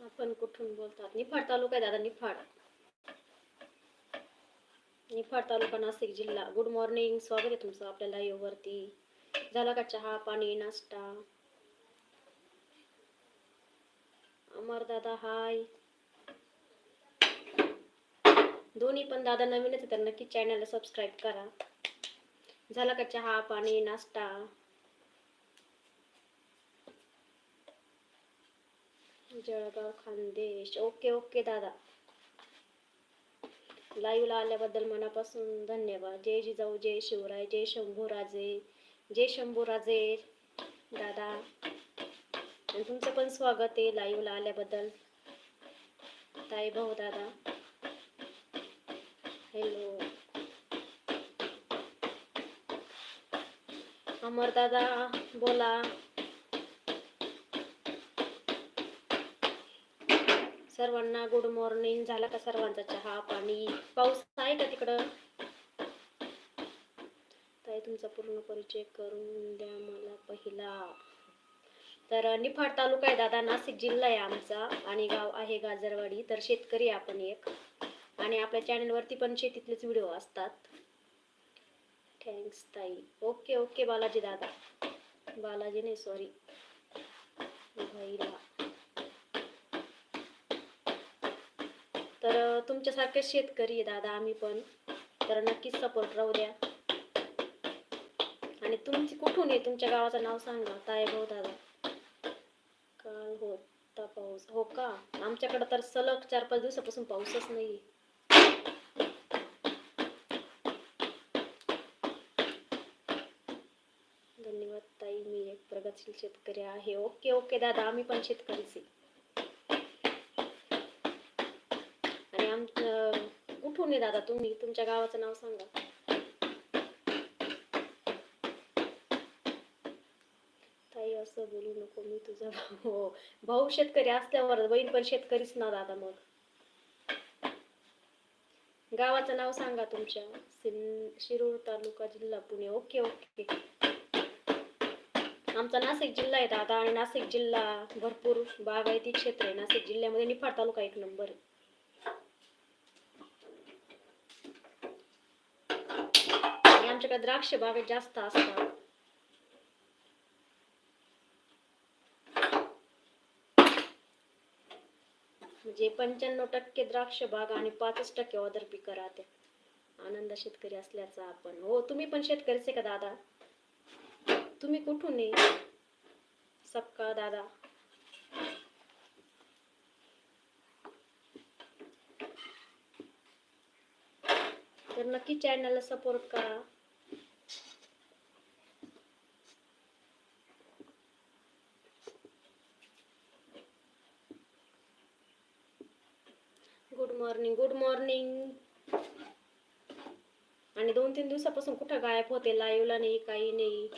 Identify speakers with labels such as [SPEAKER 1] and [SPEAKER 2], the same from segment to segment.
[SPEAKER 1] आपण कुठून बोलतात? निफाड तालुका आहे दादा निफाड. निफाड तालुका नाशिक जिल्हा. गुड मॉर्निंग स्वागत आहे तुमचं आपल्या लाईव्ह वरती. झाला का चहा पाणी नाश्ता? अमर दादा हाय दोन्ही पण दादा नवीनच आहे तर नक्की चॅनलला सबस्क्राईब करा. झाला का चहा पाणी नाश्ता? जळगाव खानदेश ओके ओके दादा. लाईव्हला आल्याबद्दल मनापासून धन्यवाद. जय जिजाऊ जय शिवराय जय शंभूराजे जय शंभूराजे. दादा आणि तुमचं पण स्वागत आहे लाईव्हला आल्याबद्दल. ताई भाऊ दादा. हॅलो अमर दादा बोला. सर्वांना गुड मॉर्निंग झाला का सर्वांचा चहा पाणी? पाऊस आहे का तिकडं? ताई तुमचा पूर्ण परिचय करून द्या मला पहिला. तर निफाड तालुका आहे दादा. नाशिक जिल्हा आहे आमचा आणि गाव आहे गाजरवाडी. तर शेतकरी आपण एक. आणि आपल्या चॅनलवरती पण शेतीतलेच व्हिडिओ असतात. थँक्स ताई. ओके ओके बालाजी दादा. बालाजी नाही सॉरी भाईला तर तुमच्यासारखे शेतकरी आहे दादा आम्ही पण. तर नक्कीच सपोर्ट राहू द्या. आणि तुमची कुठून आहे? तुमच्या गावाचं नाव सांगा. ताय भाऊ दादा. काल होता पाऊस. हो का? आमच्याकडं तर सलग चार पाच दिवसापासून पाऊसच नाही धन्यवाद ताई. मी एक प्रगतशील शेतकरी आहे. ओके ओके दादा. आम्ही पण शेतकरीच आहे आणि आमचं कुठून आहे दादा तुम्ही? तुमच्या गावाचं नाव सांगा. ताई असं बोलू नको मी तुझा भाऊ. हो. भाऊ शेतकरी असल्यावर बहीण पण शेतकरीच ना दादा मग. गावाचं नाव सांगा तुमच्या. शिरूर तालुका जिल्हा पुणे. Okay okay. आमचा नाशिक जिल्हा आहे दादा आणि नाशिक जिल्हा भरपूर बागायती क्षेत्र आहे. नाशिक जिल्ह्यामध्ये निफाड तालुका एक नंबर आहे आणि आमच्याकडे द्राक्ष बागे जास्त असतात. म्हणजे पंच्याण्णव टक्के द्राक्ष बाग आणि पाचच टक्के ऑदर पिकं राहते. आनंद शेतकरी असल्याचा आपण. हो तुम्ही पण शेतकरीच आहे का दादा? तुम्ही कुठून आहे? सबका दादा. तर नक्की चॅनलला सपोर्ट करा गुड मॉर्निंग गुड मॉर्निंग आणि दोन तीन दिवसापासून कुठं गायब होते लाईव्हला नाही काही नाही.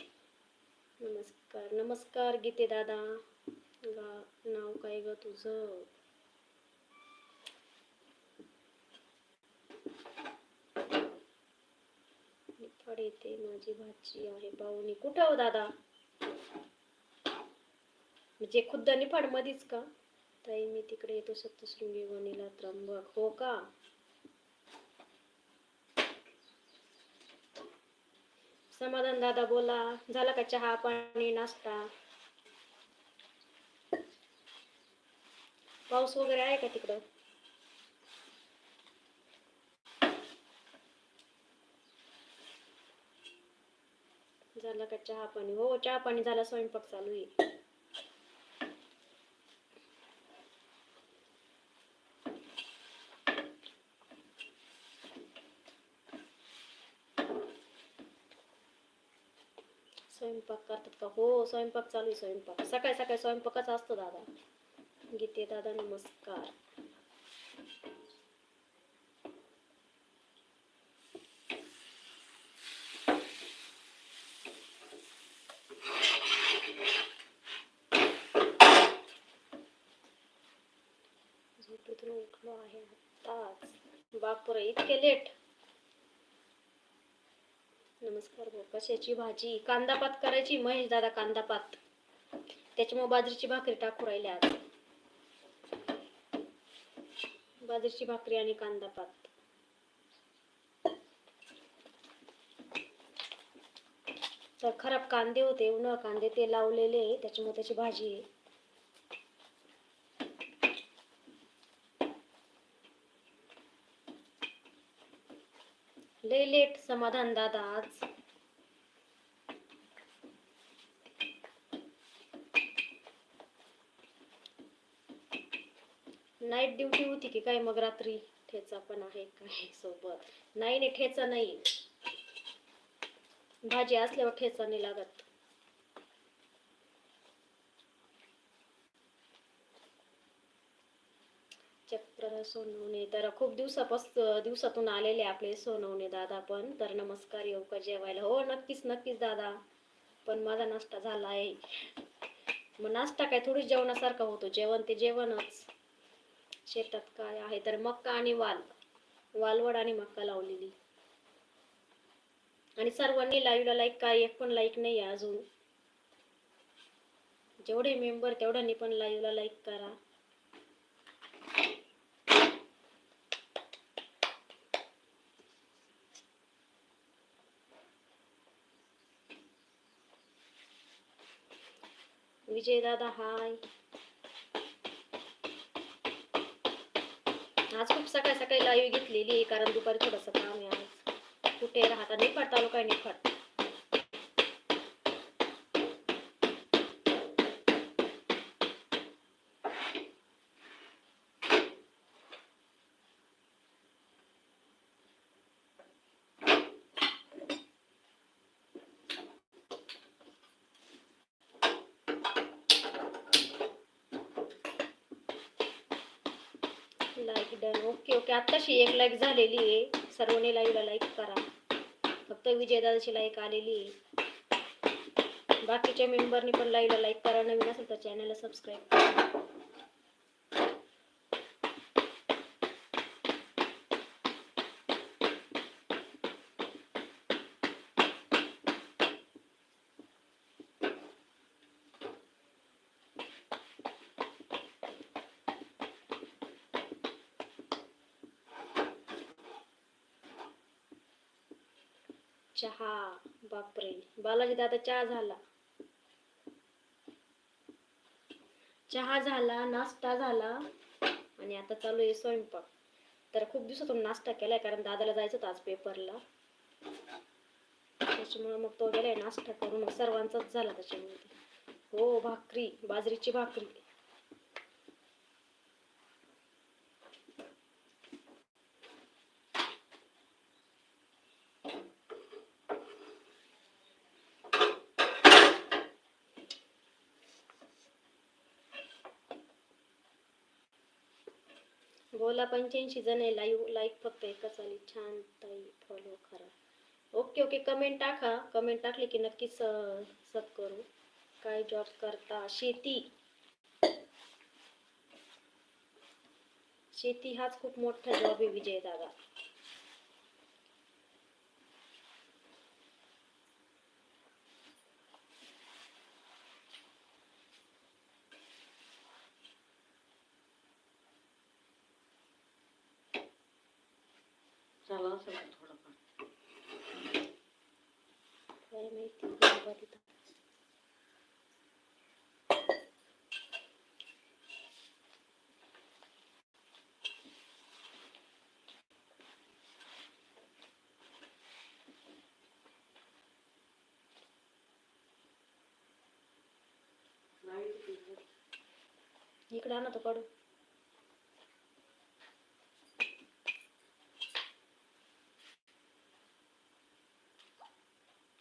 [SPEAKER 1] नमस्कार नमस्कार गीते दादा. गा नाव काय ग तुझं? निफाड येते माझी भाची आहे पाहुणी कुठं हो दादा? म्हणजे खुद्द निफाड मध्येच का? ताई मी तिकडे येतो सप्तशृंगी वनीला त्र्यंबक. हो का? समाधान दादा बोला. झाला का चहा पाणी नाश्ता? पाऊस वगैरे आहे का तिकडं? झाला का चहा पाणी? हो चहा पाणी झाला. स्वयंपाक चालू आहे. स्वयंपाक करतात का? हो स्वयंपाक चालू आहे स्वयंपाक. सकाळी सकाळी स्वयंपाकच असतो दादा. गीते दादा नमस्कार. झोपेतून उठलो आहे आताच बापरे इतके लेट नमस्कार कशाची भाजी? कांदा पात करायची महेश दादा कांदा पात त्याच्यामुळे बाजरीची भाकरी टाकू राहिल्या आज. बाजरीची भाकरी आणि कांदा पात तर खराब कांदे होते उन्हाळ कांदे ते लावलेले आहे त्याच्यामुळे त्याची भाजी आहे. लय लेट समाधान दादा आज. नाईट ड्युटी होती की काय मग रात्री? ठेचा पण आहे काय सोबत? नाही नाही ठेचा नाही. भाजी असल्यावर ठेचा नाही लागत. चक्र सोनवणे. तर खूप दिवसापासून दिवसातून आलेले आपले सोनवणे दादा पण. तर नमस्कार येऊ का जेवायला. हो नक्कीच नक्कीच दादा. पण माझा नाश्ता झाला आहे मग नाश्ता काय थोडीच जेवणासारखा होतो. जेवण ते जेवणच. शेतात काय आहे? तर मक्का आणि वाल. वालवड आणि मक्का लावलेली. आणि सर्वांनी लाईव्हला लाईक काय? एक पण लाईक नाही आहे अजून. जेवढे मेंबर तेवढ्यांनी पण लाईव्हला लाईक करा. विजयदादा हाय. आज खूप सकाळी सकाळी लाईव्ह घेतलेली आहे कारण दुपारी थोडंसं काम आहे आज. कुठे राहता? निफाड तालुका नाही फडता ओके एक लाईक झालेली आहे. सर्वांनी लाईव्हला लाईक करा. फक्त विजयदादाची लाईक आलेली आहे. बाकीच्या मेंबरनी पण लाईव्हला लाईक करा. नवीन असेल तर चॅनलला सबस्क्राईब करा. चहा बापरे. बालाजी दादा चहा झाला. चहा झाला नाश्ता झाला आणि आता चालू आहे स्वयंपाक. तर खूप दिवसातून नाश्ता केलाय कारण दादाला जायचं होतं आज पेपरला. त्याच्यामुळे मग तो गेलाय नाश्ता करून. मग सर्वांचाच झाला त्याच्यामध्ये. हो भाकरी बाजरीची भाकरी. बोला, पंच्याऐंशी जण आहे लाईव्ह लाईक फक्त एकच आली. छान ताई फॉलो करा. ओके ओके कमेंट टाका. कमेंट टाकली की नक्कीच सब करू. काय जॉब करता? शेती. शेती हाच खूप मोठा जॉब आहे विजय दादा
[SPEAKER 2] झाला असेल का थोडंफार
[SPEAKER 1] काय माहिती बाबा तिथं
[SPEAKER 2] नाही
[SPEAKER 1] इकडे आणा तो काढू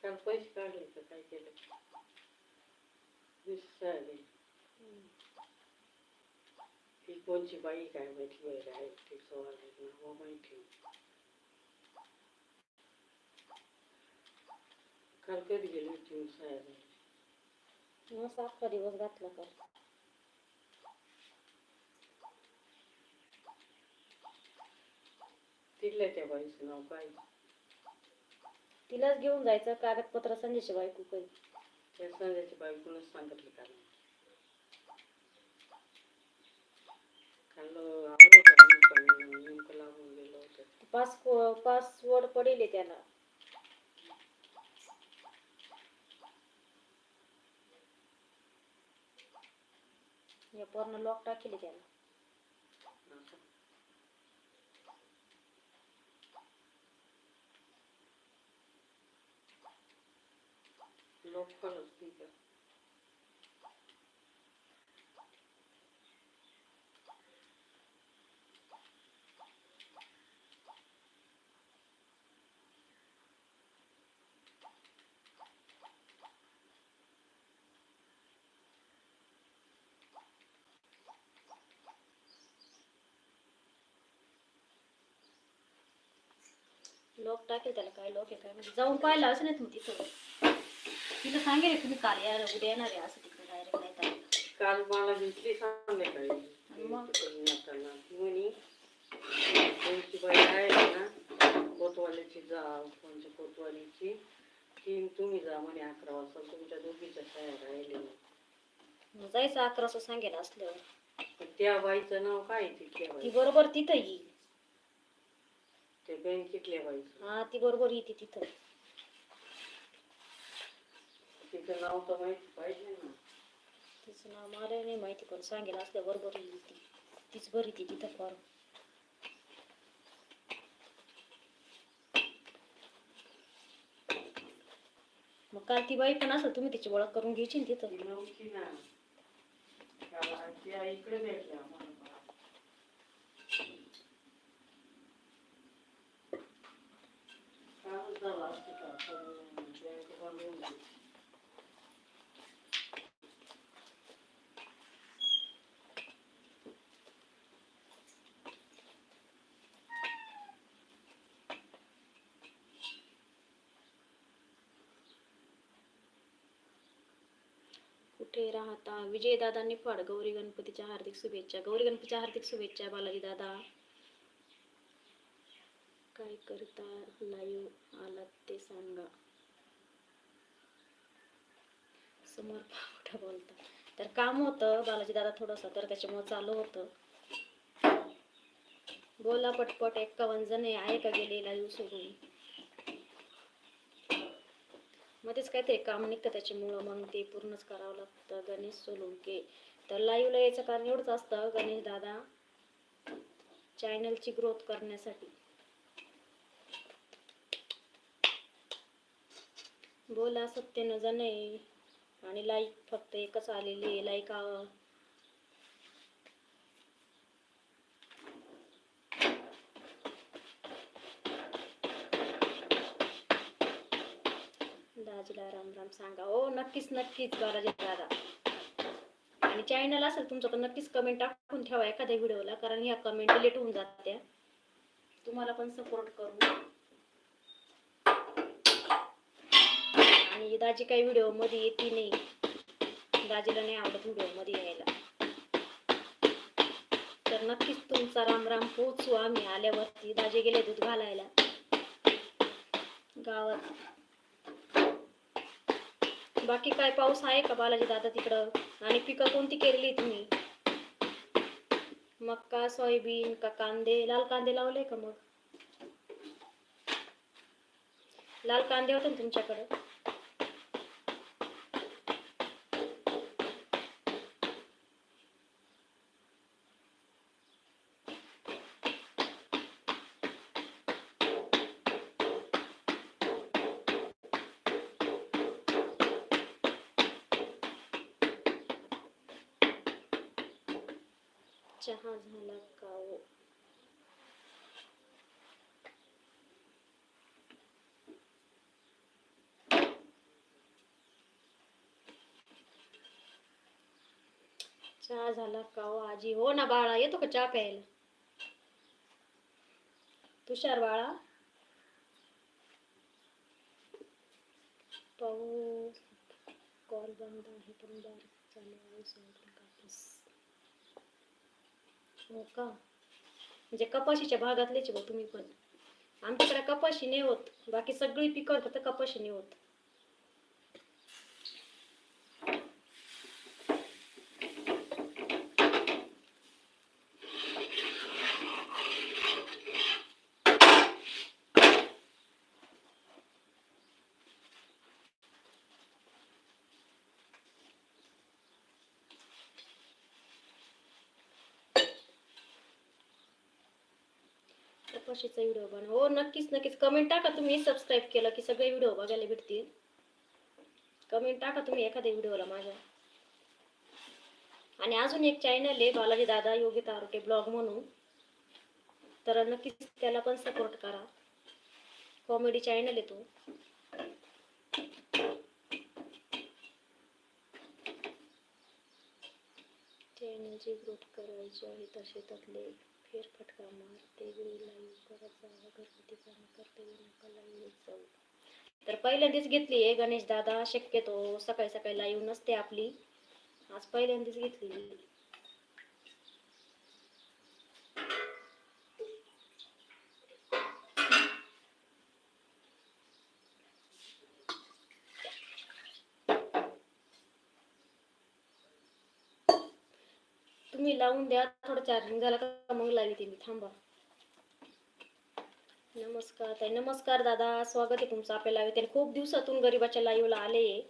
[SPEAKER 2] काल पैसे काढले तर काय केलं? वीस आले. ही कोणची बाई काय माहिती वगैरे आहे ती सवाल नाव माहिती काल कधी गेली होती साहेब
[SPEAKER 1] मस्त अख्खा दिवस घातला का?
[SPEAKER 2] तिथल्या त्या बाईचं नाव काय?
[SPEAKER 1] तिलाच घेऊन जायचं कागदपत्र संजयची बायको काही
[SPEAKER 2] त्या संध्याच्या बायकोनच सांगितलं आलो होतो
[SPEAKER 1] पास पासवर्ड पडेल आहे त्याला. हे पूर्ण लॉक टाकेल आहे त्याला.
[SPEAKER 2] लोक खरंच ठीक आहे
[SPEAKER 1] टाकेल त्याला काय लोक आहे काय म्हणजे जाऊन पाहिलं असं नाही तुम्ही तिथं. तिला सांगेल तुम्ही काल या उद्या येणार आहे असं तिकडे डायरेक्ट नाही तर.
[SPEAKER 2] काल मला भेटली संध्याकाळी.
[SPEAKER 1] मग?
[SPEAKER 2] येताना ती म्हणी त्यांची बाई आहे ना कोतवालीची जा कोणच्या कोतवालीची ती तुम्ही जा म्हणे अकरा वाजता तुमच्या दोघीच्या सह्या राहिले.
[SPEAKER 1] जायचं अकराचं सांगेल असल्यावर.
[SPEAKER 2] पण त्या बाईचं नाव काय आहे तिथल्या
[SPEAKER 1] ती
[SPEAKER 2] बाई
[SPEAKER 1] बरोबर तिथं येईल
[SPEAKER 2] त्या बँकेतल्या बाईचं.
[SPEAKER 1] हा ती बरोबर येते तिथं.
[SPEAKER 2] तिचं नाव तर माहिती पाहिजे ना
[SPEAKER 1] तिचं नाव मला नाही माहिती पण सांगेल असल्या बरोबर ती तीच बरी ती तिथं फॉर्म. मग काल ती बाई पण असं तुम्ही तिची ओळख करून घ्यायची ना तिथं
[SPEAKER 2] ती नव्हती ना त्याला त्या इकडे भेटल्या आम्हाला कालच झाला? असते का पण बँक बंद होऊन गेली.
[SPEAKER 1] कुठे राहता? विजयदादांनी फाड गौरी गणपतीच्या हार्दिक शुभेच्छा. गौरी गणपतीच्या हार्दिक शुभेच्छा बालाजी दादा काय करता? लाईव्ह आलात ते सांगा. समोर मोठं बोलता तर काम होतं बालाजी दादा थोडंसं तर त्याच्यामुळे चालू होतं. बोला पटपट एक्कावन्न जण आहे आहे का गेले लाईव्ह सोडून? मध्येच काहीतरी काम निघतं त्याच्यामुळं मग ते पूर्णच करावं लागतं गणेश सोलुंके. तर लाईव्हला यायचं कारण एवढंच असतं गणेश दादा. चॅनलची ग्रोथ करण्यासाठी. बोला सत्य न आहे आणि लाईक फक्त एकच आलेली आहे. लाईक बालाजीला राम राम सांगा. हो नक्कीच नक्कीच बालाजी दादा. आणि चॅनल असेल तुमचं तर नक्कीच कमेंट टाकून ठेवा एखाद्या व्हिडिओला कारण ह्या कमेंट लेट होऊन जात्या. तुम्हाला पण सपोर्ट करू. आणि दाजी काही व्हिडिओमध्ये येते नाही. दाजीला नाही आवडत व्हिडिओमध्ये यायला. तर नक्कीच तुमचा राम राम पोचू आम्ही आल्यावरती. दाजी गेले दूध घालायला. गावात बाकी काय पाऊस आहे का बालाजी दादा तिकडं? आणि पिकं कोणती केलेली तुम्ही? मक्का सोयाबीन का कांदे? लाल कांदे लावले का मग? लाल कांदे होते ना तुमच्याकडं? चहा झाला का हो। चहा झाला का हो, आजी हो ना बाळा येतो का चहा प्यायला तुषार बाळा पाऊस कॉल बंद आहे पण बारीक चालू आहे हो का? म्हणजे कपाशीच्या भागातलेच बघ तुम्ही पण. आमच्याकडे कपाशी नाही होत. बाकी सगळी पिकं फक्त कपाशी नाही होत. कपाशीचा व्हिडिओ बनव? हो नक्कीच नक्कीच. कमेंट टाका तुम्ही सबस्क्राईब केलं की सगळे व्हिडिओ बघायला भेटतील. कमेंट टाका तुम्ही एखाद्या व्हिडिओला माझ्या. आणि अजून एक चॅनल आहे बालाजी दादा योगिता आरोटे ब्लॉग म्हणून. तर नक्कीच त्याला पण सपोर्ट करा. कॉमेडी चॅनल आहे तो. चॅनलची ग्रोथ करायची आहे तर शेतातले फेरफटका मार ते लाईव्ह करत जावा घरगुती काम करते नका लाईव्ह जाऊ. तर पहिल्यांदाच घेतली आहे गणेश दादा शक्यतो सकाळी सकाळी लाईव्ह नसते आपली. आज पहिल्यांदाच घेतली तुम्ही लावून द्या. थोडं चार्जिंग झाला का मग लावी मी. थांबा. नमस्कार ताई. नमस्कार दादा. स्वागत आहे तुमचं आपल्या लाईव्ह खूप दिवसातून गरीबाच्या लाईव्हला आले.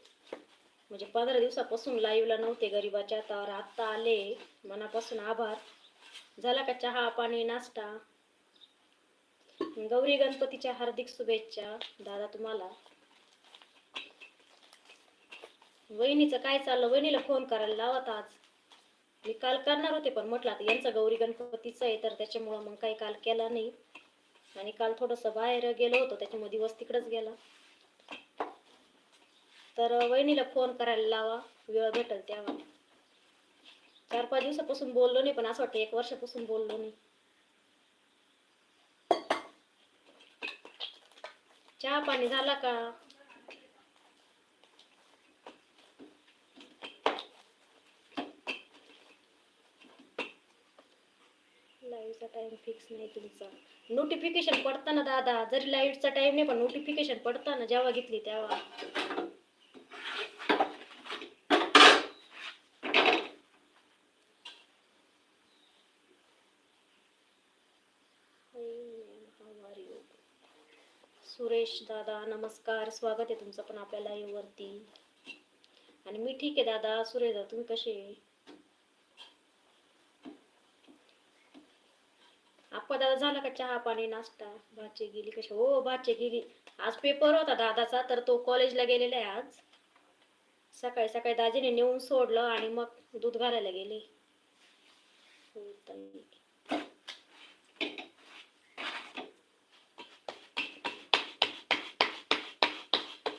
[SPEAKER 1] म्हणजे पंधरा दिवसापासून लाईव्हला नव्हते गरीबाच्या. तर आत्ता आले. मनापासून आभार. झाला का चहा पाणी नाश्ता? गौरी गणपतीच्या हार्दिक शुभेच्छा दादा तुम्हाला. वहिनीचं काय चाललं? वहिनीला फोन करायला लावत आज. मी काल करणार होते पण म्हटलं आता यांचं गौरी गणपतीचं आहे तर त्याच्यामुळं मग काही काल केला नाही. आणि काल थोडंसं बाहेर गेलो होतो त्याच्यामुळे दिवस तिकडंच गेला. तर वहिनीला फोन करायला लावा वेळ भेटेल तेव्हा. चार पाच दिवसापासून बोललो नाही पण असं वाटतं एक वर्षापासून बोललो नाही. चहा पाणी झाला का? लाईटचा टाईम फिक्स नाही तुमचा. नोटिफिकेशन पडताना दादा जरी लाईटचा टाइम नाही पण नोटिफिकेशन पडताना जेव्हा घेतली तेव्हा. हो. सुरेश दादा नमस्कार. स्वागत आहे तुमचं पण आपल्या live वरती. आणि मी ठीक आहे दादा. सुरेश दादा तुम्ही कसे आहे? आप्पा दादा झाला का चहा पाणी नाश्ता? भाचे गेली कशा? हो भाचे गेली. आज पेपर होता दादाचा तर तो कॉलेजला गेलेला आहे आज. सकाळी सकाळी दाजीने नेऊन सोडलं आणि मग दूध घालायला गेले. हो,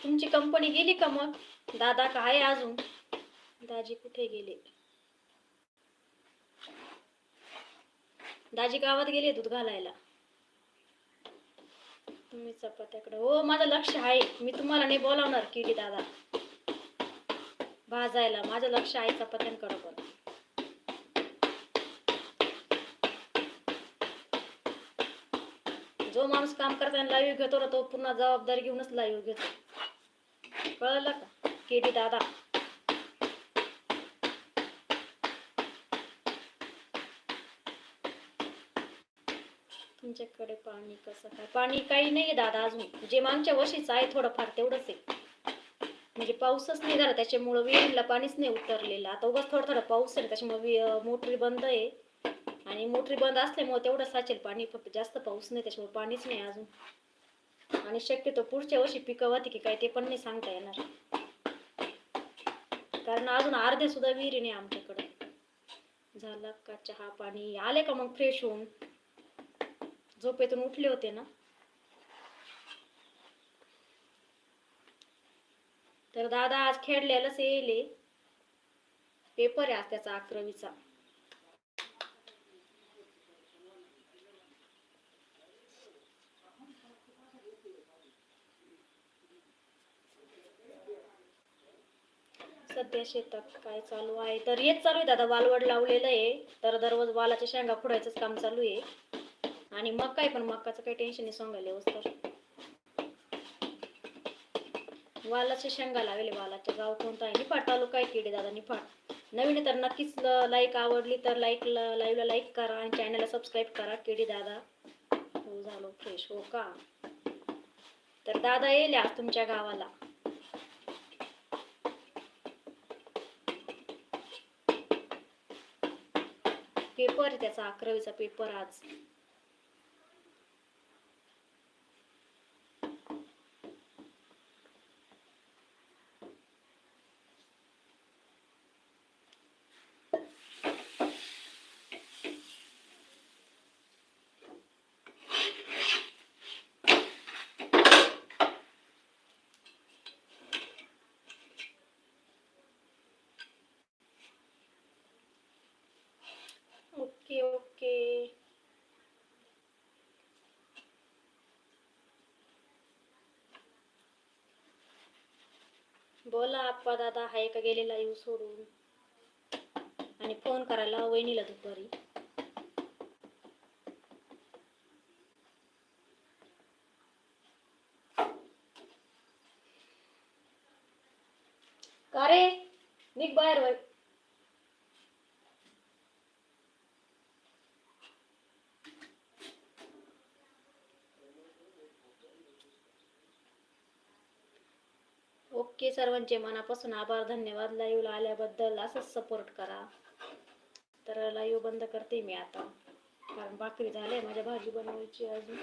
[SPEAKER 1] तुमची कंपनी गेली का मग? दादा का आहे अजून? दाजी कुठे गेले? दाजी गावात गेले दूध घालायला. तुम्ही चपात्याकडे. हो माझं लक्ष आहे. मी तुम्हाला नाही बोलावणार किडी दादा. भाजायला. माझं लक्ष आहे चपात्यांकडे पण. जो माणूस काम करताना लाईव्ह घेतो ना तो पुन्हा जबाबदारी घेऊनच लाईव्ह घेतो. कळलं का? केडी दादा. तुमच्याकडे पाणी कसं काय? पाणी काही नाहीये दादा अजून. जे मागच्या वर्षीच आहे थोडंफार तेवढंच आहे. म्हणजे पाऊसच नाही झाला त्याच्यामुळं विहिरीला पाणीच नाही उतरलेलं. आता उगाच थोडं थोडं पाऊस आहे त्याच्यामुळे मोटरी बंद आहे. आणि मोटरी बंद असल्यामुळे तेवढं साचेल पाणी फक्त जास्त पाऊस नाही त्याच्यामुळे पाणीच नाही अजून. आणि शक्यतो पुढच्या वर्षी पिकं की काय ते पण नाही सांगता येणार. कारण अजून अर्धे सुद्धा विहिरी नाही आमच्याकडे. झाला का चहा पाणी? आले का मग फ्रेश होऊन? झोपेतून उठले होते ना. तर दादा आज खेळलेलाच येईल पेपर आहे आज त्याचा अकरावीचा. सध्या शेतात काय चालू आहे? तर हेच चालू आहे दादा. वालवड लावलेलं आहे. तर दररोज वालाच्या शेंगा फुडायचंच काम चालू आहे. आणि मग काय पण मकाचं काही टेन्शन नाही सांगायला तर. वालाच्या शेंगा लावले वालाच्या. गाव कोणतं आहे? निफाड तालुका आहे किडे दादा निफाड. नवीन तर नक्कीच लाईक आवडली तर लाईक लाईव्हला लाईक करा आणि चॅनलला सबस्क्राईब करा केडी दादा. हो झालो फ्रेश हो का? तर दादा येईल आज तुमच्या गावाला. पेपर त्याचा अकरावीचा पेपर आज. बोला आप्पा दादा हाय का गेलेला येऊ सोडून. आणि फोन करायला वहिनीला दुपारी. का रे? निघ बाहेर वय सर्वांचे मनापासून आभार धन्यवाद. लाईव्हला आल्याबद्दल असंच सपोर्ट करा. तर लाईव्ह बंद करते मी आता. कारण बाकरी झाले माझ्या भाजी बनवायची अजून.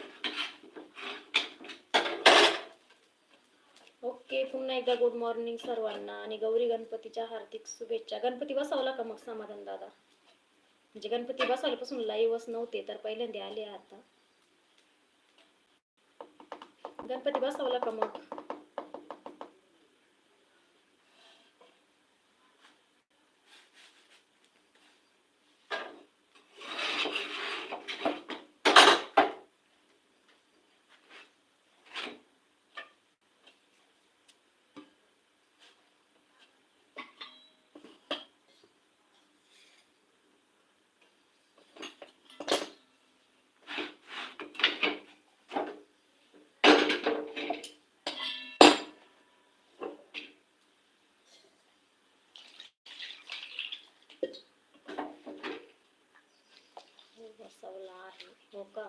[SPEAKER 1] ओके पुन्हा एकदा गुड मॉर्निंग सर्वांना आणि गौरी गणपतीच्या हार्दिक शुभेच्छा. गणपती बसवला का मग समाधान दादा? म्हणजे गणपती बसवल्यापासून लाईव्हच नव्हते तर पहिल्यांदा आले आता. गणपती बसवला का मग? हो, बसवला आहे हो का